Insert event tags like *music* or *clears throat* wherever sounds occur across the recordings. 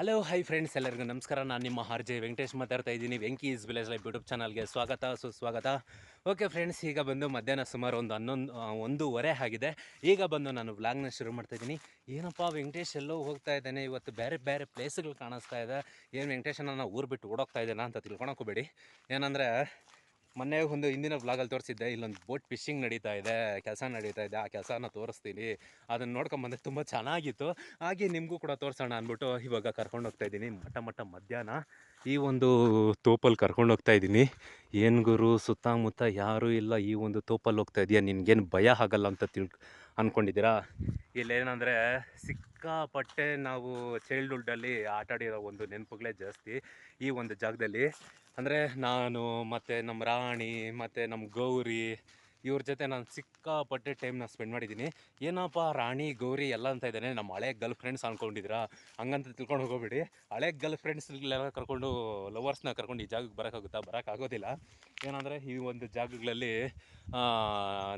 Hello hi friends ಎಲ್ಲರಿಗೂ ನಮಸ್ಕಾರ. ನಾನು ನಿಮ್ಮ ಆರ್ ಜೆ ವೆಂಕಟೇಶ್ ಮಾತಾಡ್ತಾ ಇದ್ದೀನಿ. Venki is village life YouTube ಚಾನಲ್ಗೆ ಸ್ವಾಗತ, ಸುಸ್ವಾಗತ. ಓಕೆ ಫ್ರೆಂಡ್ಸ್ ಈಗ ಬಂದು ಮಧ್ಯಾಹ್ನ ಸುಮಾರು ಒಂದು ಹನ್ನೊಂದು ಒಂದೂವರೆ ಆಗಿದೆ. ಈಗ ಬಂದು ನಾನು ವ್ಲಾಗ್ನ ಶುರು ಮಾಡ್ತಾ ಇದ್ದೀನಿ. ಏನಪ್ಪ ವೆಂಕಟೇಶ್ ಎಲ್ಲೋ ಹೋಗ್ತಾ ಇದ್ದಾನೆ, ಇವತ್ತು ಬೇರೆ ಬೇರೆ ಪ್ಲೇಸ್ಗಳು ಕಾಣಿಸ್ತಾ ಇದೆ. ಏನು ವೆಂಕಟೇಶನ ನಾನು ಊರು ಬಿಟ್ಟು ಓಡೋಗ್ತಾ ಇದ್ದೇನೆ ಅಂತ ತಿಳ್ಕೊಳಕೋಬೇಡಿ ಏನಂದರೆ ಮೊನ್ನೆ ಒಂದು ಹಿಂದಿನ ವ್ಲಾಗಲ್ಲಿ ತೋರಿಸಿದ್ದೆ, ಇಲ್ಲೊಂದು ಬೋಟ್ ಫಿಶಿಂಗ್ ನಡೀತಾ ಇದೆ, ಕೆಲಸ ನಡೀತಾ ಇದೆ, ಆ ಕೆಲಸನ ತೋರಿಸ್ತೀನಿ. ಅದನ್ನು ನೋಡ್ಕೊಂಬಂದ್ರೆ ತುಂಬ ಚೆನ್ನಾಗಿತ್ತು. ಹಾಗೆ ನಿಮಗೂ ಕೂಡ ತೋರಿಸೋಣ ಅಂದ್ಬಿಟ್ಟು ಇವಾಗ ಕರ್ಕೊಂಡು ಹೋಗ್ತಾ ಇದ್ದೀನಿ. ಮಟ್ಟ ಮಟ್ಟ ಮಧ್ಯಾಹ್ನ. ಈ ಒಂದು ತೋಪಲ್ಲಿ ಕರ್ಕೊಂಡು ಹೋಗ್ತಾ ಇದ್ದೀನಿ. ಏನು ಗುರು, ಸುತ್ತಮುತ್ತ ಯಾರೂ ಇಲ್ಲ, ಈ ಒಂದು ತೋಪಲ್ಲಿ ಹೋಗ್ತಾ ಇದೆಯಾ? ನಿನ್ಗೇನು ಭಯ ಆಗಲ್ಲ ಅಂತ ತಿಳ್ಕೊ ಅಂದ್ಕೊಂಡಿದ್ದೀರಾ ಇಲ್ಲೇನಂದರೆ ಸಿಕ್ಕಾಪಟ್ಟೆ ನಾವು ಚೈಲ್ಡ್ಹುಡ್ಡಲ್ಲಿ ಆಟಾಡಿರೋ ಒಂದು ನೆನಪುಗಳೇ ಜಾಸ್ತಿ ಈ ಒಂದು ಜಾಗದಲ್ಲಿ. ಅಂದರೆ ನಾನು ಮತ್ತು ನಮ್ಮ ರಾಣಿ, ಮತ್ತು ನಮ್ಮ ಗೌರಿ ಇವ್ರ ಜೊತೆ ನಾನು ಸಿಕ್ಕಾಪಟ್ಟೆ ಟೈಮ್ನ ಸ್ಪೆಂಡ್ ಮಾಡಿದ್ದೀನಿ. ಏನಪ್ಪ ರಾಣಿ, ಗೌರಿ ಎಲ್ಲ ಅಂತ ಇದ್ದಾನೆ. ನಮ್ಮ ಹಳೆ ಗರ್ಲ್ ಫ್ರೆಂಡ್ಸ್ ಅಂದ್ಕೊಂಡಿದ್ದೀರಾ ಹಂಗಂತ ತಿಳ್ಕೊಂಡು ಹೋಗೋಬೇಡಿ. ಹಳೆ ಗರ್ಲ್ ಫ್ರೆಂಡ್ಸ್ಗಳೆಲ್ಲ ಕರ್ಕೊಂಡು ಲವರ್ಸ್ನ ಕರ್ಕೊಂಡು ಈ ಜಾಗಕ್ಕೆ ಬರೋಕ್ಕಾಗುತ್ತಾ? ಬರೋಕ್ಕಾಗೋದಿಲ್ಲ. ಏನಂದರೆ ಈ ಒಂದು ಜಾಗಗಳಲ್ಲಿ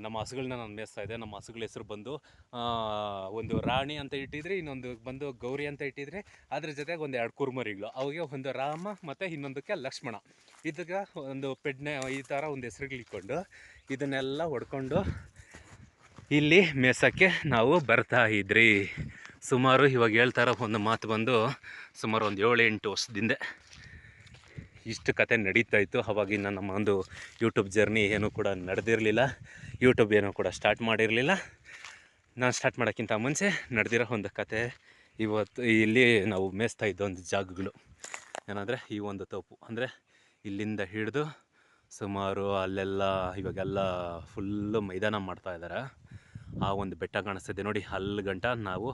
ನಮ್ಮ ಹಸುಗಳನ್ನ ನಾನು ಮೇಯಿಸ್ತಾ ಇದ್ದೆ. ನಮ್ಮ ಹಸುಗಳ ಹೆಸರು ಬಂದು ಒಂದು ರಾಣಿ ಅಂತ ಇಟ್ಟಿದ್ರೆ, ಇನ್ನೊಂದು ಬಂದು ಗೌರಿ ಅಂತ ಇಟ್ಟಿದ್ರೆ, ಅದ್ರ ಜೊತೆಗೆ ಒಂದು ಎರಡು ಕುರುಮರಿಗಳು. ಅವಾಗೆ ಒಂದು ರಾಮ ಮತ್ತು ಇನ್ನೊಂದಕ್ಕೆ ಲಕ್ಷ್ಮಣ. ಇದಕ್ಕೆ ಒಂದು ಪೆಡ್ನೆ ಈ ಥರ ಒಂದು ಹೆಸರುಗಳಿಟ್ಕೊಂಡು ಇದನ್ನೆಲ್ಲ ಹೊಡ್ಕೊಂಡು ಇಲ್ಲಿ ಮೇಸಕ್ಕೆ ನಾವು ಬರ್ತಾ ಇದ್ರಿ. ಸುಮಾರು ಇವಾಗ ಹೇಳ್ತಾರ ಒಂದು ಮಾತು ಬಂದು ಸುಮಾರು ಒಂದು ಏಳು ಎಂಟು ವರ್ಷದಿಂದ ಇಷ್ಟು ಕತೆ ನಡೀತಾ ಇತ್ತು. ಅವಾಗಿನ ನಮ್ಮ ಒಂದು ಯೂಟ್ಯೂಬ್ ಜರ್ನಿ ಏನೂ ಕೂಡ ನಡೆದಿರಲಿಲ್ಲ. ಯೂಟ್ಯೂಬ್ ಏನೂ ಕೂಡ ಸ್ಟಾರ್ಟ್ ಮಾಡಿರಲಿಲ್ಲ. ನಾನು ಸ್ಟಾರ್ಟ್ ಮಾಡೋಕ್ಕಿಂತ ಮುಂಚೆ ನಡೆದಿರೋ ಒಂದು ಕತೆ ಇವತ್ತು ಇಲ್ಲಿ ನಾವು ಮೇಯಿಸ್ತಾ ಇದ್ದ ಒಂದು ಜಾಗಗಳು. ಏನಂದರೆ ಈ ಒಂದು ತೋಪು. ಅಂದರೆ ಇಲ್ಲಿಂದ ಹಿಡಿದು ಸುಮಾರು ಅಲ್ಲೆಲ್ಲ ಇವಾಗೆಲ್ಲ ಫುಲ್ಲು ಮೈದಾನ ಮಾಡ್ತಾ ಇದ್ದಾರೆ ಆ ಒಂದು ಬೆಟ್ಟ ಕಾಣಿಸ್ತಿದೆ ನೋಡಿ ಅಲ್ಲಿ ಗಂಟ. ನಾವು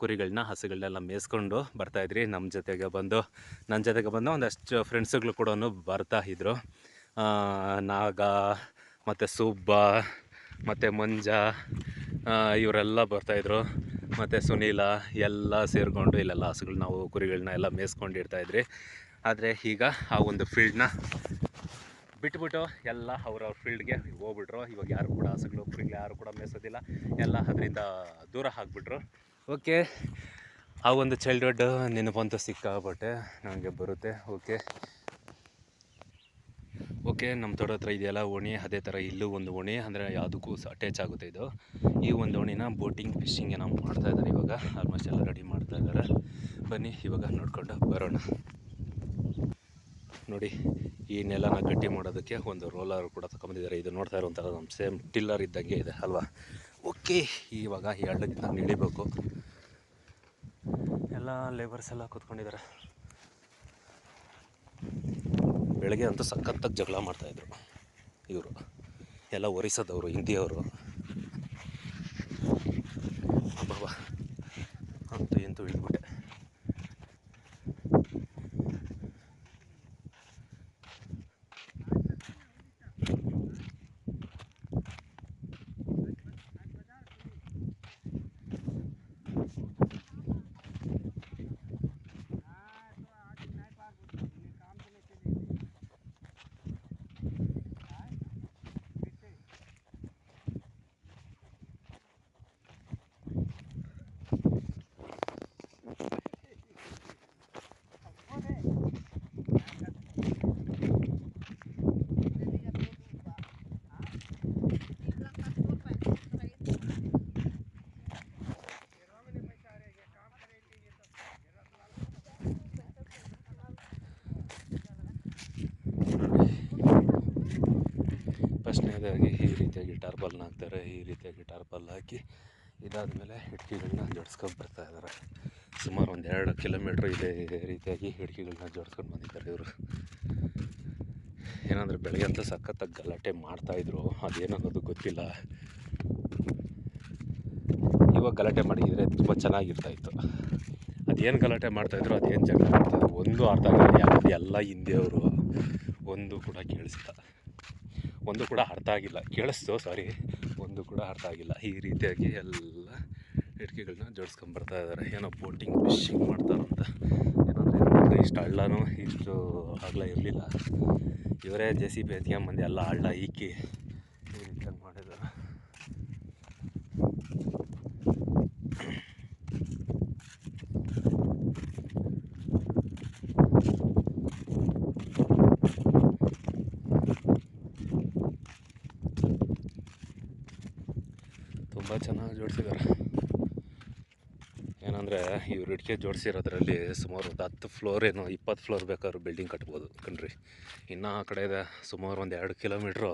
ಕುರಿಗಳನ್ನ ಹಸುಗಳನ್ನೆಲ್ಲ ಮೇಯಿಸ್ಕೊಂಡು ಬರ್ತಾಯಿದ್ರಿ ನಮ್ಮ ಜೊತೆಗೆ ಬಂದು ನನ್ನ ಜೊತೆಗೆ ಬಂದು ಒಂದಷ್ಟು ಫ್ರೆಂಡ್ಸುಗಳು ಕೂಡ ಬರ್ತಾ ಇದ್ದರು ನಾಗ, ಮತ್ತು ಸುಬ್ಬ, ಮತ್ತು ಮಂಜ ಇವರೆಲ್ಲ ಬರ್ತಾಯಿದ್ರು ಮತ್ತು ಸುನೀಲ, ಎಲ್ಲ ಸೇರಿಕೊಂಡು ಇಲ್ಲೆಲ್ಲ ಹಸುಗಳು ನಾವು ಕುರಿಗಳನ್ನ ಎಲ್ಲ ಮೇಯಿಸ್ಕೊಂಡು ಇರ್ತಾಯಿದ್ರಿ ಆದರೆ ಈಗ ಆ ಒಂದು ಫೀಲ್ಡ್ನ ಬಿಟ್ಬಿಟ್ಟು ಎಲ್ಲ ಅವ್ರವ್ರ ಫೀಲ್ಡ್ಗೆ ಹೋಗ್ಬಿಟ್ರು. ಇವಾಗ ಯಾರು ಕೂಡ ಹಸುಗಳು, ಕುರಿಗಳು ಯಾರು ಕೂಡ ಮೇಯಿಸೋದಿಲ್ಲ. ಎಲ್ಲ ಅದರಿಂದ ದೂರ ಹಾಕ್ಬಿಟ್ರು ಓಕೆ, ಆ ಒಂದು ಚೈಲ್ಡ್ಹುಡ್ ನೆನಪಂತೂ ಸಿಕ್ಕಾಪಟ್ಟೆ. ನನಗೆ ಬರುತ್ತೆ. ಓಕೆ. ಓಕೆ, ನಮ್ಮ ತೋಟ ಹತ್ರ ಇದೆಯಲ್ಲ, ಓಣಿ. ಅದೇ ಥರ ಇಲ್ಲೂ ಒಂದು ಓಣಿ. ಅಂದರೆ ಯಾವುದಕ್ಕೂ ಅಟ್ಯಾಚ್ ಆಗುತ್ತೆ ಇದು. ಈ ಒಂದು ಓಣಿನ ಬೋಟಿಂಗ್ ಫಿಶಿಂಗ್ ಏನೋ ಮಾಡ್ತಾ ಇದ್ದಾರೆ ಇವಾಗ. ಆಲ್ಮೋಸ್ಟ್ ಎಲ್ಲ ರೆಡಿ ಮಾಡ್ತಾ ಇದ್ದಾರೆ. ಬನ್ನಿ, ಇವಾಗ ನೋಡ್ಕೊಂಡು ಬರೋಣ. ನೋಡಿ ಈ ನೆಲನ ಗಟ್ಟಿ ಮಾಡೋದಕ್ಕೆ ಒಂದು ರೋಲರ್ ಕೂಡ ತಗೊಂಬಂದಿದ್ದಾರೆ. ಇದು ನೋಡ್ತಾ ಇರುವಂಥ ಒಂಥರ ನಮ್ಮ ಸೇಮ್ ಟಿಲ್ಲರ್ ಇದ್ದಂಗೆ ಇದೆ, ಅಲ್ವಾ? ಓಕೆ ಇವಾಗ ಈ ಹಳ್ಳದಿಂದ ನಾನು ಇಳಿಬೇಕು. ಎಲ್ಲ ಲೇಬರ್ಸ್ ಎಲ್ಲ ಕೂತ್ಕೊಂಡಿದ್ದಾರೆ. ಬೆಳಗ್ಗೆ ಅಂತೂ ಸಖತ್ತಾಗಿ ಜಗಳ ಮಾಡ್ತಾಯಿದ್ರು ಇವರು. ಎಲ್ಲ ಒರಿಸೋದವರು, ಹಿಂದಿಯವರು. ಅಂತೂ ಇಂತೂ ಇಳಿದ್ಬಿಟ್ಟೆ ಫಸ್ಟ್ನೇದಾಗಿ ಈ ರೀತಿಯಾಗಿ ಟಾರ್ಪಲ್ನ ಹಾಕ್ತಾರೆ, ಈ ರೀತಿಯಾಗಿ ಟಾರ್ಪಲ್ ಹಾಕಿ ಇದಾದ ಮೇಲೆ ಹಿಡ್ಕಿಗಳನ್ನ ಜೋಡಿಸ್ಕೊಂಡು ಬರ್ತಾ ಇದ್ದಾರೆ ಸುಮಾರು ಒಂದು ಎರಡು ಕಿಲೋಮೀಟ್ರ್ ಇದೇ ರೀತಿಯಾಗಿ ಹಿಡ್ಕಿಗಳನ್ನ ಜೋಡಿಸ್ಕೊಂಡು ಬಂದಿದ್ದಾರೆ ಇವರು. ಏನಂದ್ರೆ ಬೆಳಗ್ಗೆ ಅಂತ ಸಖತ್ತಾಗಿ ಗಲಾಟೆ ಮಾಡ್ತಾಯಿದ್ರು ಅದೇನನ್ನೋದು ಗೊತ್ತಿಲ್ಲ. ಇವಾಗ ಗಲಾಟೆ ಮಾಡಿದರೆ ತುಂಬ ಚೆನ್ನಾಗಿರ್ತಾಯಿತ್ತು. ಅದೇನು ಗಲಾಟೆ ಮಾಡ್ತಾಯಿದ್ರು ಅದೇನು ಜಗಳ ಮಾಡ್ತಾಯಿದ್ರು ಒಂದು ಅರ್ಥ ಆಗಿಲ್ಲ. ಯಾಕಂದ್ರೆ ಎಲ್ಲ ಹಿಂದಿಯವರು ಒಂದು ಕೂಡ ಕೇಳಿಸಿಲ್ಲ. ಒಂದು ಕೂಡ ಅರ್ಥ ಆಗಿಲ್ಲ. ಕೇಳಿಸ್ತು ಸಾರಿ ಒಂದು ಕೂಡ ಅರ್ಥ ಆಗಿಲ್ಲ. ಈ ರೀತಿಯಾಗಿ ಎಲ್ಲ ಇಟ್ಕೆಗಳನ್ನ ಜೋಡಿಸ್ಕೊಂಬರ್ತಾ ಇದ್ದಾರೆ ಏನೋ ಬೋಟಿಂಗ್ ಫಿಶಿಂಗ್ ಮಾಡ್ತಾರಂತ ಏನಂದರೆ ಇಷ್ಟು ಹಳ್ಳನೂ ಇಷ್ಟು ಅಗಲ ಇರಲಿಲ್ಲ. ಇವರೇ ಜೆ ಸಿ ಬಿ ಎತ್ಕೊಂಬಂದು ಎಲ್ಲ ಹಳ್ಳ ಈಕಿ ಜೋಡಿಸಿದ್ದಾರೆ. ಏನಂದರೆ ಇವ್ರು ಇಟ್ಕೆ ಜೋಡಿಸಿರೋದ್ರಲ್ಲಿ ಸುಮಾರು ಒಂದು ಹತ್ತು ಫ್ಲೋರ್ ಏನೋ ಇಪ್ಪತ್ತು ಫ್ಲೋರ್ ಬೇಕಾದ್ರೂ ಬಿಲ್ಡಿಂಗ್ ಕಟ್ಬೋದು ಕಣ್ರಿ. ಇನ್ನು ಆ ಕಡೆ ಇದೆ ಸುಮಾರು ಒಂದು ಎರಡು ಕಿಲೋಮೀಟ್ರು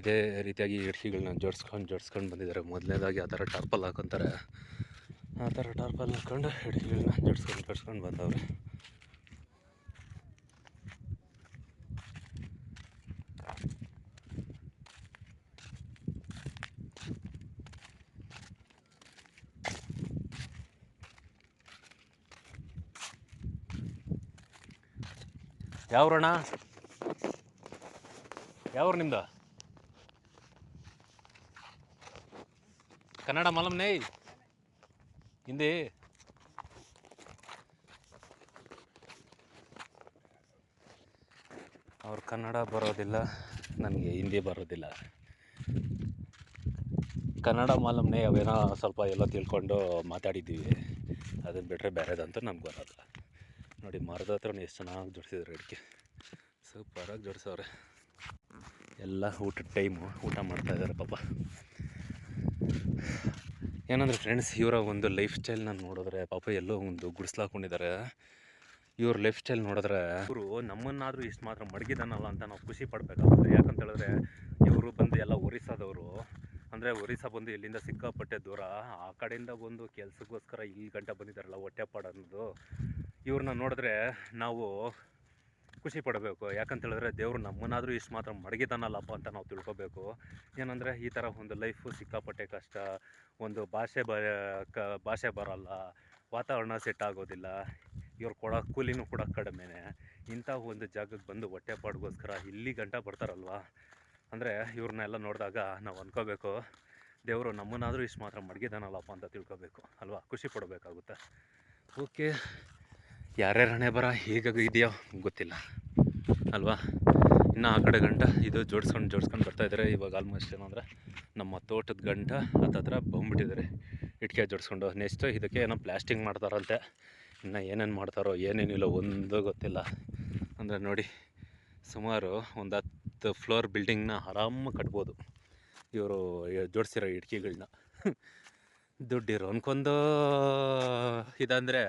ಇದೇ ರೀತಿಯಾಗಿ ಇಟ್ಕೆಗಳನ್ನ ಜೋಡಿಸ್ಕೊಂಡು ಜೋಡಿಸ್ಕೊಂಡು ಬಂದಿದ್ದಾರೆ. ಮೊದಲನೇದಾಗಿ ಆ ಥರ ಟಾರ್ಪಲ್ ಹಾಕೊತಾರೆ. ಆ ಥರ ಟಾರ್ಪಲ್ ಹಾಕ್ಕೊಂಡು ಇಟ್ಕೆಗಳನ್ನ ಜೋಡಿಸ್ಕೊಂಡು ಜೋಡಿಸ್ಕೊಂಡು ಬಂದವ್ರೆ. ಯಾವ್ರಣ್ಣ? ಯಾವ್ರು ನಿಮ್ದು? ಕನ್ನಡ ಮಲಮ್ನೇ ಹಿಂದಿ. ಅವ್ರು ಕನ್ನಡ ಬರೋದಿಲ್ಲ, ನನಗೆ ಹಿಂದಿ ಬರೋದಿಲ್ಲ. ಕನ್ನಡ ಮಾಲಮ್ನೇ ಅವೇನೋ ಸ್ವಲ್ಪ ಎಲ್ಲ ತಿಳ್ಕೊಂಡು ಮಾತಾಡಿದ್ದೀವಿ. ಅದನ್ನು ಬಿಟ್ಟರೆ ಬೇರೆದಂತೂ ನಮ್ಗೆ ಬರೋಲ್ಲ ನೋಡಿ, ಮರದ ಹತ್ರ ಎಷ್ಟು ಚೆನ್ನಾಗಿ ಜೋಡಿಸಿದ್ರು ಅಡಿಕೆ. ಸೂಪರಾಗಿ ಜೋಡಿಸವ್ರೆ. ಎಲ್ಲ ಊಟದ ಟೈಮು ಊಟ ಮಾಡ್ತಾ ಇದ್ದಾರೆ ಪಾಪ. ಏನಂದರೆ ಫ್ರೆಂಡ್ಸ್ ಇವರ ಒಂದು ಲೈಫ್ ಸ್ಟೈಲ್ನ ನೋಡಿದ್ರೆ ಪಾಪ ಎಲ್ಲೋ ಒಂದು ಗುಡಿಸ್ಲಾಕೊಂಡಿದ್ದಾರೆ. ಇವ್ರ ಲೈಫ್ ಸ್ಟೈಲ್ ನೋಡಿದ್ರೆ ಇವರು ನಮ್ಮನ್ನಾದರೂ ಇಷ್ಟು ಮಾತ್ರ ಮಡಗಿದಾನಲ್ಲ ಅಂತ ನಾವು ಖುಷಿ ಪಡಬೇಕಾಗುತ್ತೆ. ಯಾಕಂತ ಹೇಳಿದ್ರೆ ಇವರು ಬಂದು ಎಲ್ಲ ಒರಿಸ್ಸಾದವರು ಅಂದರೆ ಒರಿಸ್ಸಾ ಬಂದು ಇಲ್ಲಿಂದ ಸಿಕ್ಕಾಪಟ್ಟೆ ದೂರ, ಆ ಕಡೆಯಿಂದ ಬಂದು ಕೆಲಸಕ್ಕೋಸ್ಕರ ಇಲ್ಲಿ ಗಂಟೆ ಬಂದಿದ್ದಾರಲ್ಲ ಹೊಟ್ಟೆಪಾಡು ಅನ್ನೋದು ಇವ್ರನ್ನ ನೋಡಿದ್ರೆ ನಾವು ಖುಷಿ ಪಡಬೇಕು. ಯಾಕಂತ ಹೇಳಿದ್ರೆ ದೇವರು ನಮ್ಮನ್ನಾದರೂ ಇಷ್ಟು ಮಾತ್ರ ಮಡಗಿದಾನಲ್ಲಪ್ಪ ಅಂತ ನಾವು ತಿಳ್ಕೊಬೇಕು. ಏನಂದರೆ ಈ ಥರ ಒಂದು ಲೈಫು ಸಿಕ್ಕಾಪಟ್ಟೆ ಕಷ್ಟ. ಒಂದು ಭಾಷೆ ಬ, ಕ, ಭಾಷೆ ಬರಲ್ಲ. ವಾತಾವರಣ ಸೆಟ್ ಆಗೋದಿಲ್ಲ. ಇವ್ರು ಕೊಡೋ ಕೂಲಿನೂ ಕೂಡ ಕಡಿಮೆನೆ. ಇಂಥ ಒಂದು ಜಾಗಕ್ಕೆ ಬಂದು ಹೊಟ್ಟೆಪಾಡಿಗೋಸ್ಕರ ಇಲ್ಲಿ ಗಂಟ ಬರ್ತಾರಲ್ವ? ಅಂದರೆ ಇವ್ರನ್ನೆಲ್ಲ ನೋಡಿದಾಗ ನಾವು ಅಂದ್ಕೋಬೇಕು ದೇವರು ನಮ್ಮನ್ನಾದರೂ ಇಷ್ಟು ಮಾತ್ರ ಮಡಗಿದಾನಲ್ಲಪ್ಪ ಅಂತ ತಿಳ್ಕೊಬೇಕು. ಅಲ್ವಾ? ಖುಷಿ ಪಡಬೇಕಾಗುತ್ತೆ. ಓಕೆ. ಯಾರ್ಯಾರ ಹಣೆ ಬರ ಹೇಗಾಗಿದೆಯೋ ಗೊತ್ತಿಲ್ಲ. ಅಲ್ವಾ? ಇನ್ನು ಆ ಕಡೆ ಗಂಟ ಇದು ಜೋಡಿಸ್ಕೊಂಡು ಜೋಡಿಸ್ಕೊಂಡು ಬರ್ತಾ ಇದ್ದಾರೆ ಇವಾಗ ಆಲ್ಮೋಸ್ಟ್ ಏನಂದರೆ ನಮ್ಮ ತೋಟದ ಗಂಟ ಹತ್ತತ್ರ ಬಂದ್ಬಿಟ್ಟಿದ್ದಾರೆ ಇಟ್ಕೆ ಜೋಡಿಸ್ಕೊಂಡು. ನೆಕ್ಸ್ಟು ಇದಕ್ಕೆ ಏನೋ ಪ್ಲಾಸ್ಟಿಂಗ್ ಮಾಡ್ತಾರಂತೆ. ಇನ್ನು ಏನೇನು ಮಾಡ್ತಾರೋ ಏನೇನಿಲ್ಲ ಒಂದು ಗೊತ್ತಿಲ್ಲ. ಅಂದರೆ ನೋಡಿ, ಸುಮಾರು ಒಂದು ಹತ್ತು ಫ್ಲೋರ್ ಬಿಲ್ಡಿಂಗ್ನ ಆರಾಮಾಗಿ ಕಟ್ಬೋದು. ಇವರು ಜೋಡಿಸಿರೋ ಇಟ್ಕೆಗಳನ್ನ *laughs* ದುಡ್ಡಿರೋ ಅನ್ಕೊಂಡು ಇದಂದರೆ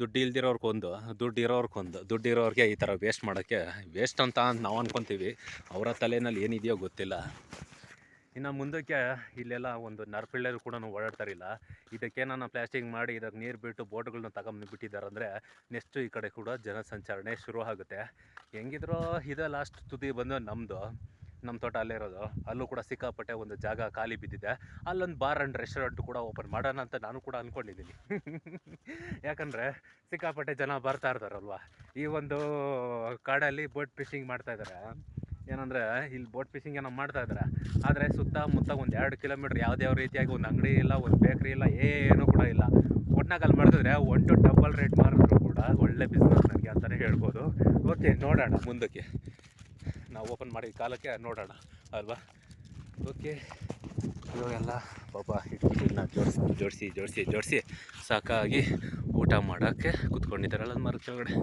ದುಡ್ಡು ಇಲ್ದಿರೋರ್ಗೊಂದು ದುಡ್ಡು ಇರೋರ್ಗೊಂದು ದುಡ್ಡು ಇರೋರಿಗೆ ಈ ಥರ ವೇಸ್ಟ್ ಮಾಡೋಕ್ಕೆ ವೇಸ್ಟ್ ಅಂತ ನಾವು ಅಂದ್ಕೊತೀವಿ ಅವರ ತಲೆಯಲ್ಲಿ ಏನಿದೆಯೋ ಗೊತ್ತಿಲ್ಲ. ಇನ್ನು ಮುಂದಕ್ಕೆ ಇಲ್ಲೆಲ್ಲ ಒಂದು ನರ್ಪಿಳ್ಳೆರು ಕೂಡ ಓಡಾಡ್ತಾರಿಲ್ಲ. ಇದಕ್ಕೆ ನಾನು ಪ್ಲಾಸ್ಟಿಕ್ ಮಾಡಿ ಇದಕ್ಕೆ ನೀರು ಬಿಟ್ಟು ಬೋಟ್ಗಳನ್ನ ತಗೊಂಡು ಬಿಟ್ಟಿದ್ದಾರೆ ನೆಕ್ಸ್ಟ್ ಈ ಕಡೆ ಕೂಡ ಜನಸಂಚಾರಣೆ ಶುರು ಆಗುತ್ತೆ ಹೆಂಗಿದ್ರೂ ಇದೇ ಲಾಸ್ಟ್ ತುದಿ ಬಂದು ನಮ್ಮದು ನಮ್ಮ ತೋಟ ಅಲ್ಲೇ ಇರೋದು. ಅಲ್ಲೂ ಕೂಡ ಸಿಕ್ಕಾಪಟ್ಟೆ ಒಂದು ಜಾಗ ಖಾಲಿ ಬಿದ್ದಿದೆ. ಅಲ್ಲೊಂದು ಬಾರ್ ಆ್ಯಂಡ್ ರೆಸ್ಟೋರೆಂಟ್ ಕೂಡ ಓಪನ್ ಮಾಡೋಣ ಅಂತ ನಾನು ಕೂಡ ಅಂದ್ಕೊಂಡಿದ್ದೀನಿ *laughs* ಯಾಕಂದರೆ ಸಿಕ್ಕಾಪಟ್ಟೆ ಜನ ಬರ್ತಾ ಇರ್ತಾರಲ್ವ? ಈ ಒಂದು ಕಾಡಲ್ಲಿ ಬೋಟ್ ಫಿಶಿಂಗ್ ಮಾಡ್ತಾ ಇದ್ದಾರೆ ಏನಂದರೆ ಇಲ್ಲಿ ಬೋಟ್ ಫಿಶಿಂಗ್ ಏನೋ ಮಾಡ್ತಾ ಇದ್ದಾರೆ ಆದರೆ ಸುತ್ತಮುತ್ತ ಒಂದು ಎರಡು ಕಿಲೋಮೀಟ್ರ್ ಯಾವುದೇ ರೀತಿಯಾಗಿ ಒಂದು ಅಂಗಡಿ ಇಲ್ಲ, ಒಂದು ಬೇಕ್ರಿ ಇಲ್ಲ, ಏನೂ ಕೂಡ ಇಲ್ಲ. ಒಟ್ನಾಗ ಅಲ್ಲಿ ಮಾಡಿದ್ರೆ ಒನ್ ಟು ಡಬಲ್ ರೇಟ್ ಮಾರಿದ್ರು ಕೂಡ ಒಳ್ಳೆ ಬಿಸ್ನೆಸ್ ನನಗೆ ಅಂತಲೇ ಹೇಳ್ಬೋದು. ಓಕೆ ನೋಡೋಣ ಮುಂದಕ್ಕೆ. ನಾವು ಓಪನ್ ಮಾಡಿದ ಕಾಲಕ್ಕೆ ನೋಡೋಣ, ಅಲ್ವಾ? ಓಕೆ ಇವಾಗೆಲ್ಲ ಪಾಪ ಹಿಟ್ಟನ್ನ ಜೋಡಿಸಿ ಜೋಡಿಸಿ ಜೋಡಿಸಿ ಜೋಡಿಸಿ ಸಾಕಾಗಿ ಊಟ ಮಾಡೋಕ್ಕೆ ಕೂತ್ಕೊಂಡಿದ್ದಾರಲ್ಲ ಅದು ಮರದ ಕೆಳಗಡೆ.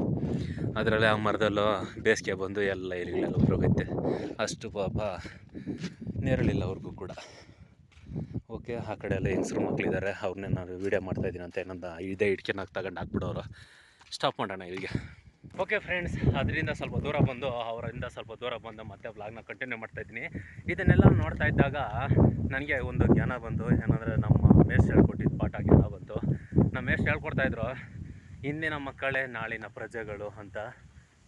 ಅದರಲ್ಲಿ ಆ ಮರದಲ್ಲೂ ಬೇಸಿಗೆ ಬಂದು ಎಲ್ಲ ಇರಲಿಲ್ಲ ಉದುರೋಗೈತೆ. ಅಷ್ಟು ಪಾಪ ನೆರಳಿಲ್ಲ ಅವ್ರಿಗೂ ಕೂಡ. ಓಕೆ ಆ ಕಡೆ ಎಲ್ಲ ಹೆಂಗಸ್ರು ಮಕ್ಕಳಿದ್ದಾರೆ ಅವ್ರನ್ನೇ ನಾನು ವೀಡಿಯೋ ಮಾಡ್ತಾಯಿದ್ದೀನಿ ಅಂತ ಏನಂದ, ಇದೇ ಇಟ್ಕೆನಾಗ ತಗೊಂಡು ಹಾಕ್ಬಿಡೋರು. ಸ್ಟಾಪ್ ಮಾಡೋಣ ಇಲ್ಲಿಗೆ. ಓಕೆ ಫ್ರೆಂಡ್ಸ್ ಅದರಿಂದ ಸ್ವಲ್ಪ ದೂರ ಬಂದು, ಅವರಿಂದ ಸ್ವಲ್ಪ ದೂರ ಬಂದು ಮತ್ತೆ ಬ್ಲಾಗ್ನ ಕಂಟಿನ್ಯೂ ಮಾಡ್ತಾಯಿದ್ದೀನಿ ಇದನ್ನೆಲ್ಲ ನೋಡ್ತಾ ಇದ್ದಾಗ ನನಗೆ ಒಂದು ಜ್ಞಾನ ಬಂತು. ಏನಂದರೆ ನಮ್ಮ ಮೇಸ್ಟ್ ಹೇಳ್ಕೊಟ್ಟಿದ್ದ ಪಾಠ ಜ್ಞಾನ ಬಂತು. ನಮ್ಮ ಮೇಸ್ಟ್ ಹೇಳ್ಕೊಡ್ತಾಯಿದ್ರು ಇಂದಿನ ಮಕ್ಕಳೇ ನಾಳಿನ ಪ್ರಜೆಗಳು ಅಂತ.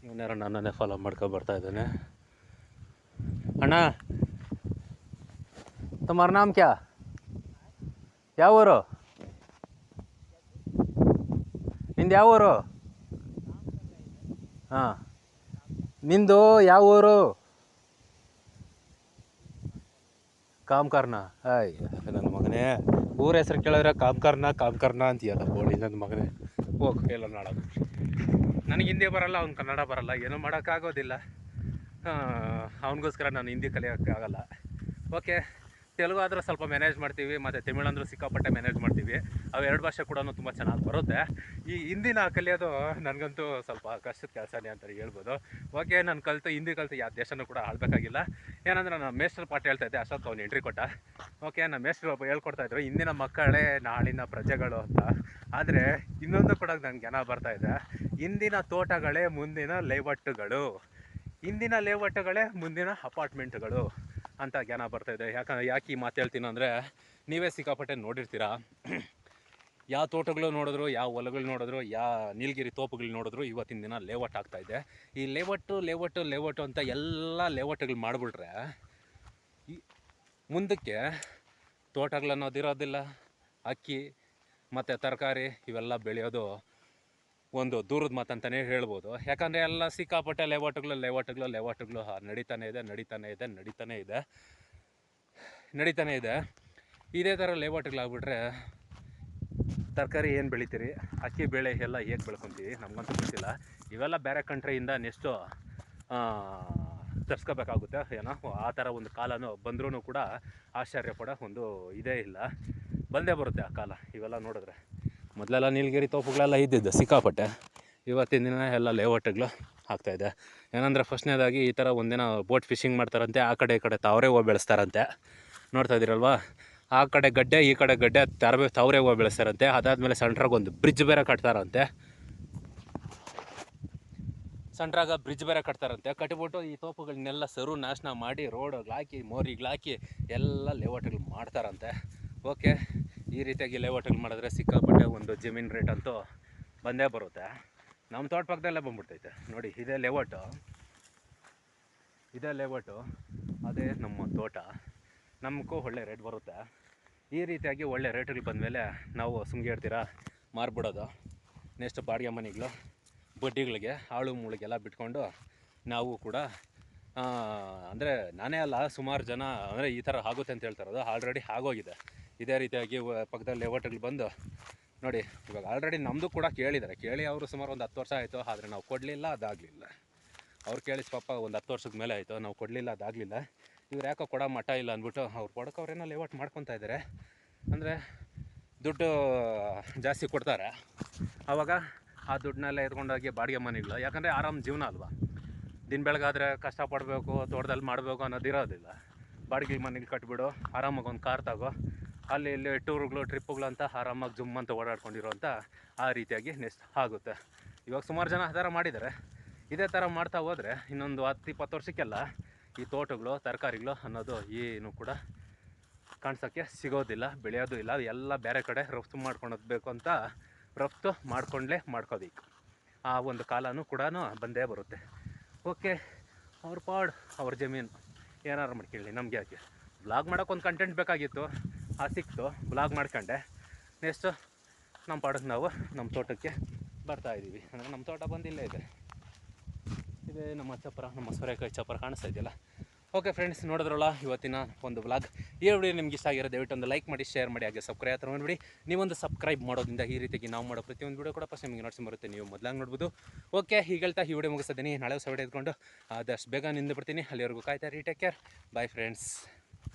ಇವನ್ಯಾರೋ ನನ್ನನ್ನೇ ಫಾಲೋ ಮಾಡ್ಕೊಂಡು ಬರ್ತಾ ಇದ್ದಾನೆ. ಅಣ್ಣ ತುಮಾರ ನಾಮ್ ಕ್ಯಾ? ಯಾವ ಊರು ನಿಂದು ಯಾವ ಊರು ಹಾಂ. ನಿಂದು ಯಾವ ಊರು? ಕಾಮ್ಕಾರ್ನ? ಆಯ್ ನನ್ನ ಮಗನೇ, ಊರ ಹೆಸರು ಕೇಳಿದ್ರೆ ಕಾಮ್ಕಾರ್ನ ಕಾಮ್ಕಾರ್ನ ಅಂತೀಯಲ್ಲ, ಬೋಳಿ ನನ್ನ ಮಗನೇ. ಹೋಗ್ ಎಲ್ಲ ನಾಡೋದು ನನಗೆ ಹಿಂದಿ ಬರಲ್ಲ, ಅವ್ನು ಕನ್ನಡ ಬರಲ್ಲ, ಏನೂ ಮಾಡೋಕ್ಕಾಗೋದಿಲ್ಲ. ಅವನಿಗೋಸ್ಕರ ನಾನು ಹಿಂದಿ ಕಲಿಯೋಕ್ಕಾಗಲ್ಲ. ಓಕೆ. ತೆಲುಗು ಆದರೂ ಸ್ವಲ್ಪ ಮ್ಯಾನೇಜ್ ಮಾಡ್ತೀವಿ, ಮತ್ತು ತಮಿಳು ಅಂದರೂ ಸಿಕ್ಕಾಪಟ್ಟೆ ಮ್ಯಾನೇಜ್ ಮಾಡ್ತೀವಿ. ಅವು ಎರಡು ಭಾಷೆ ಕೂಡ ತುಂಬ ಚೆನ್ನಾಗಿ ಬರುತ್ತೆ. ಈ ಹಿಂದಿನ ಕಲಿಯೋದು ನನಗಂತೂ ಸ್ವಲ್ಪ ಕಷ್ಟದ ಕೆಲಸನೇ ಅಂತ ಹೇಳ್ಬೋದು. ಓಕೆ ನಾನು ಕಲಿತು, ಹಿಂದಿ ಕಲಿತು ಯಾವ ದೇಶನೂ ಕೂಡ ಆಳ್ಬೇಕಾಗಿಲ್ಲ. ಏನಂದ್ರೆ ನಾನು ಮೇಸ್ಟ್ರ್ ಪಾಠ ಹೇಳ್ತಾ ಇದ್ದೆ, ಅಶೋಕ್ ಅವ್ನು ಎಂಟ್ರಿ ಕೊಟ್ಟ. ಓಕೆ ಮೇಸ್ಟ್ರು ಒಬ್ಬ ಹೇಳ್ಕೊಡ್ತಾ ಇದ್ರು ಇಂದಿನ ಮಕ್ಕಳೇ ನಾಳಿನ ಪ್ರಜೆಗಳು ಅಂತ. ಆದರೆ ಇನ್ನೊಂದು ಕೂಡ ನನಗೆ ಜನ ಬರ್ತಾ ಇದೆ. ಇಂದಿನ ತೋಟಗಳೇ ಮುಂದಿನ ಲೇವಟ್ಟುಗಳು ಇಂದಿನ ಲೇಔಟ್ಗಳೇ ಮುಂದಿನ ಅಪಾರ್ಟ್ಮೆಂಟ್ಗಳು. ಅಂತ ಜ್ಞಾನ ಬರ್ತಾ ಇದೆ. ಯಾಕಂದ್ರೆ ಯಾಕೆ ಈ ಮಾತು ಹೇಳ್ತೀನಿ ಅಂದರೆ, ನೀವೇ ಸಿಕ್ಕಾಪಟ್ಟೆ ನೋಡಿರ್ತೀರಾ? *clears throat* ಯಾವ ತೋಟಗಳು ನೋಡಿದ್ರು, ಯಾವ ಹೊಲಗಳು ನೋಡಿದ್ರು, ಯಾವ ನೀಲಗಿರಿ ತೋಪುಗಳು ನೋಡಿದ್ರು, ಇವತ್ತಿನ ದಿನ ಲೇಔಟ್ ಆಗ್ತಾ ಇದೆ. ಈ ಲೇಔಟು ಲೇಔಟು ಲೇಔಟು ಅಂತ ಎಲ್ಲ ಲೇಔಟ್ಗಳು ಮಾಡಿಬಿಟ್ರೆ, ಈ ಮುಂದಕ್ಕೆ ತೋಟಗಳನ್ನೋದಿರೋದಿಲ್ಲ ಅಕ್ಕಿ ಮತ್ತು ತರಕಾರಿ ಇವೆಲ್ಲ ಬೆಳೆಯೋದು ಒಂದು ದೂರದ ಮಾತಂತಲೇ ಹೇಳ್ಬೋದು. ಯಾಕಂದರೆ ಎಲ್ಲ ಸಿಕ್ಕಾಪಟ್ಟೆ ಲೇವಾಟುಗಳು ಲೇವಾಟುಗಳು ಲೇವಾಟುಗಳು ನಡೀತಾನೆ ಇದೆ ನಡೀತಾನೆ ಇದೆ ನಡೀತಾನೆ ಇದೆ. ನಡೀತಾನೆ ಇದೆ. ಇದೇ ಥರ ಲೇವಾಟುಗಳಾಗ್ಬಿಟ್ರೆ ತರಕಾರಿ ಏನು ಬೆಳಿತೀರಿ? ಅಕ್ಕಿ, ಬೆಳೆ ಎಲ್ಲ ಹೇಗೆ ಬೆಳ್ಕೊತೀವಿ ನಮಗಂತೂ ಗೊತ್ತಿಲ್ಲ. ಇವೆಲ್ಲ ಬೇರೆ ಕಂಟ್ರಿಯಿಂದ ನೆಕ್ಸ್ಟು ತರ್ಸ್ಕೋಬೇಕಾಗುತ್ತೆ, ಏನೋ ಆ ಥರ ಒಂದು ಕಾಲನೂ ಬಂದ್ರೂ ಕೂಡ ಆಶ್ಚರ್ಯ ಪಡೋ ಒಂದು ಇದೇ ಇಲ್ಲ. ಬಂದೇ ಬರುತ್ತೆ ಆ ಕಾಲ, ಇವೆಲ್ಲ ನೋಡಿದ್ರೆ. ಮೊದಲೆಲ್ಲ ನೀಲಗಿರಿ ತೋಪುಗಳೆಲ್ಲ ಇದ್ದಿದ್ದು, ಸಿಕ್ಕಾಪಟ್ಟೆ. ಇವತ್ತಿನ ದಿನ ಎಲ್ಲ ಲೇಔಟ್ಗಳು ಆಗ್ತಾಯಿದೆ ಏನಂದರೆ ಫಸ್ಟ್ನೇದಾಗಿ ಈ ಥರ ಒಂದಿನ ಬೋಟ್ ಫಿಶಿಂಗ್ ಮಾಡ್ತಾರಂತೆ, ಆ ಕಡೆ ಈ ಕಡೆ ತಾವರೆ ಹೂವು ಬೆಳೆಸ್ತಾರಂತೆ. ನೋಡ್ತಾ ಇದ್ದೀರಲ್ವಾ? ಆ ಕಡೆ ಗಡ್ಡೆ, ಈ ಕಡೆ ಗಡ್ಡೆ ತರಬೇ ತಾವರೆ ಹೂವು ಬೆಳೆಸ್ತಾರಂತೆ. ಅದಾದಮೇಲೆ ಸೆಂಟ್ರಾಗ ಒಂದು ಬ್ರಿಡ್ಜ್ ಬೇರೆ ಕಟ್ತಾರಂತೆ. ಸೆಂಟ್ರಾಗ ಬ್ರಿಡ್ಜ್ ಬೇರೆ ಕಟ್ತಾರಂತೆ. ಕಟ್ಬಿಟ್ಟು ಈ ತೋಪುಗಳನ್ನೆಲ್ಲ ಸರು ನಾಶನ ಮಾಡಿ, ರೋಡ್ಗಳು ಹಾಕಿ, ಮೋರಿಗಳು ಹಾಕಿ ಎಲ್ಲ ಲೇಔಟ್ಗಳು ಮಾಡ್ತಾರಂತೆ. ಓಕೆ. ಈ ರೀತಿಯಾಗಿ ಲೇಔಟ್ಗಳು ಮಾಡಿದ್ರೆ ಸಿಕ್ಕಾಪಟ್ಟೆ ಒಂದು ಜಮೀನು ರೇಟ್ ಅಂತೂ ಬಂದೇ ಬರುತ್ತೆ. ನಮ್ಮ ತೋಟ ಪಕ್ಕದಲ್ಲೇ ಬಂದ್ಬಿಡ್ತೈತೆ. ನೋಡಿ, ಇದೇ ಲೇಔಟು ಇದೇ ಲೇಔಟು ಅದೇ ನಮ್ಮ ತೋಟ. ನಮಗೂ ಒಳ್ಳೆ ರೇಟ್ ಬರುತ್ತೆ. ಈ ರೀತಿಯಾಗಿ ಒಳ್ಳೆ ರೇಟ್ಗಳು ಬಂದಮೇಲೆ ನಾವು ಸುಮ್ಗೆ ಹೇಳ್ತೀರಾ, ಮಾರ್ಬಿಡೋದು. ನೆಕ್ಸ್ಟ್ ಬಾಡಿಗೆ ಮನೆಗಳು, ಬಡ್ಡಿಗಳಿಗೆ, ಆಳು ಮೂಳಿಗೆಲ್ಲ ಬಿಟ್ಕೊಂಡು ನಾವು ಕೂಡ ಅಂದರೆ ನಾನೇ ಅಲ್ಲ, ಸುಮಾರು ಜನ, ಅಂದರೆ ಈ ಥರ ಆಗುತ್ತೆ ಅಂತ ಹೇಳ್ತಾರದು ಆಲ್ರೆಡಿ ಆಗೋಗಿದೆ. ಇದೇ ರೀತಿಯಾಗಿ ಪಕ್ಕದಲ್ಲಿ ಲೇಔಟ್ಗಳು ಬಂದು ನೋಡಿ, ಇವಾಗ ಆಲ್ರೆಡಿ ನಮ್ಮದು ಕೂಡ ಕೇಳಿದ್ದಾರೆ. ಕೇಳಿ ಅವರು ಸುಮಾರು ಒಂದು ಹತ್ತು ವರ್ಷ ಆಯಿತು, ಆದರೆ ನಾವು ಕೊಡಲಿಲ್ಲ, ಅದಾಗಲಿಲ್ಲ. ಅವ್ರು ಕೇಳಿಸಿ ಪಾಪ ಒಂದು ಹತ್ತು ವರ್ಷದ ಮೇಲೆ ಆಯಿತು, ನಾವು ಕೊಡಲಿಲ್ಲ, ಅದಾಗಲಿಲ್ಲ. ಇವ್ರು ಯಾಕೋ ಕೊಡೋ ಮಠ ಇಲ್ಲ ಅಂದ್ಬಿಟ್ಟು ಅವ್ರು ಕೊಡೋಕವ್ರೇನೋ ಲೇಔಟ್ ಮಾಡ್ಕೊತಾ ಇದ್ದಾರೆ ಅಂದರೆ ದುಡ್ಡು ಜಾಸ್ತಿ ಕೊಡ್ತಾರೆ. ಆವಾಗ ಆ ದುಡ್ಡನ್ನೆಲ್ಲ ಎತ್ಕೊಂಡೋಗಿ ಬಾಡಿಗೆ ಮನೆಗಳು, ಯಾಕಂದರೆ ಆರಾಮ ಜೀವನ ಅಲ್ವಾ? ದಿನ ಬೆಳಗಾದ್ರೆ ಕಷ್ಟಪಡಬೇಕು, ತೋಟದಲ್ಲಿ ಮಾಡಬೇಕು ಅನ್ನೋದಿರೋದಿಲ್ಲ. ಬಾಡಿಗೆ ಮನೆಗೆ ಕಟ್ಬಿಡು, ಆರಾಮಾಗಿ ಒಂದು ಕಾರ್ ತಗೋ ಅಲ್ಲಿ ಇಲ್ಲಿ ಟೂರ್ಗಳು ಟ್ರಿಪ್ಗಳು ಅಂತ ಆರಾಮಾಗಿ ಜುಮ್ ಅಂತ ಓಡಾಡ್ಕೊಂಡಿರೋ ಅಂತ ಆ ರೀತಿಯಾಗಿ ನೆಸ್ಟ್ ಆಗುತ್ತೆ. ಇವಾಗ ಸುಮಾರು ಜನ ಆ ಥರ ಮಾಡಿದ್ದಾರೆ. ಇದೇ ಥರ ಮಾಡ್ತಾ ಹೋದರೆ ಇನ್ನೊಂದು ಹತ್ತು, ಇಪ್ಪತ್ತು ವರ್ಷಕ್ಕೆಲ್ಲ ಈ ತೋಟಗಳು, ತರಕಾರಿಗಳು ಅನ್ನೋದು ಏನು ಕೂಡ ಕಾಣಿಸೋಕ್ಕೆ ಸಿಗೋದಿಲ್ಲ, ಬೆಳೆಯೋದು ಇಲ್ಲ. ಎಲ್ಲ ಬೇರೆ ಕಡೆ ರಫ್ತು ಮಾಡ್ಕೊಳೋದು ಅಂತ ರಫ್ತು ಮಾಡ್ಕೊಂಡ್ಲೇ ಮಾಡ್ಕೋಬೇಕು. ಆ ಒಂದು ಕಾಲನೂ ಕೂಡ ಬಂದೇ ಬರುತ್ತೆ. ಓಕೆ, ಅವ್ರ ಪಾಡ್, ಅವ್ರ ಜಮೀನು. ಏನಾರು ಮಾಡ್ಕೊಳ್ಳಿ ನಮಗೆ ಯಾಕೆ? ಬ್ಲಾಗ್ ಮಾಡೋಕ್ಕೊಂದು ಕಂಟೆಂಟ್ ಬೇಕಾಗಿತ್ತು. ಆ ಸಿಕ್ತು ಬ್ಲಾಗ್ ಮಾಡ್ಕೊಂಡೆ. ನೆಕ್ಸ್ಟು ನಮ್ಮ ಪಾಡಕ್ಕೆ ನಾವು ನಮ್ಮ ತೋಟಕ್ಕೆ ಬರ್ತಾ ಇದ್ದೀವಿ ಅಂದರೆ ನಮ್ಮ ತೋಟ ಬಂದಿಲ್ಲ ಇದೆ. ಇದೇ ನಮ್ಮ ಚಪ್ಪರ ನಮ್ಮ ಸೋರೆಕಾಯಿ ಚಪ್ಪರ ಕಾಣಿಸ್ತಾ ಇದೆಯಲ್ಲ. ಓಕೆ ಫ್ರೆಂಡ್ಸ್ ನೋಡಿದ್ರಲ್ಲ ಇವತ್ತಿನ ಒಂದು ವ್ಲಾಗ್ ಈ ವಿಡಿಯೋ ನಿಮ್ಗೆ ಇಷ್ಟ ಆಗಿರೋ ದಯವಿಟ್ಟು ಒಂದು ಲೈಕ್ ಮಾಡಿ ಶೇರ್ ಮಾಡಿ, ಹಾಗೆ ಸಬ್ಸ್ಕ್ರೈಬ್ ಹತ್ರ ಮಾಡಿಬಿಡಿ. ನೀವೊಂದು ಸಬ್ಸ್ಕ್ರೈಬ್ ಮಾಡೋದ್ರಿಂದ ಈ ರೀತಿಯಾಗಿ ನಾವು ಮಾಡೋ ಪ್ರತಿಯೊಂದು ವಿಡಿಯೋ ಕೂಡ ಫಸ್ಟ್ ನಿಮಗೆ ನೋಡ್ಸಿ ಬರುತ್ತೆ. ನೀವು ಮೊದಲಾಗಿ ನೋಡ್ಬೋದು. ಓಕೆ ಈಗ ಹೇಳ್ತಾ ಈ ವಿಡಿಯೋ ಮುಗಿಸ್ತೀನಿ ನಾಳೆ ಹೊಸ ವಿಡಿಯೋ ಅದಷ್ಟು ಆದಷ್ಟು ಬೇಗ ನಿಂದು ಬಿಡ್ತೀನಿ ಅಲ್ಲಿವರೆಗೂ ಕಾಯ್ತಾ ರೀ ಟೇಕ್ ಕೇರ್ ಬಾಯ್ ಫ್ರೆಂಡ್ಸ್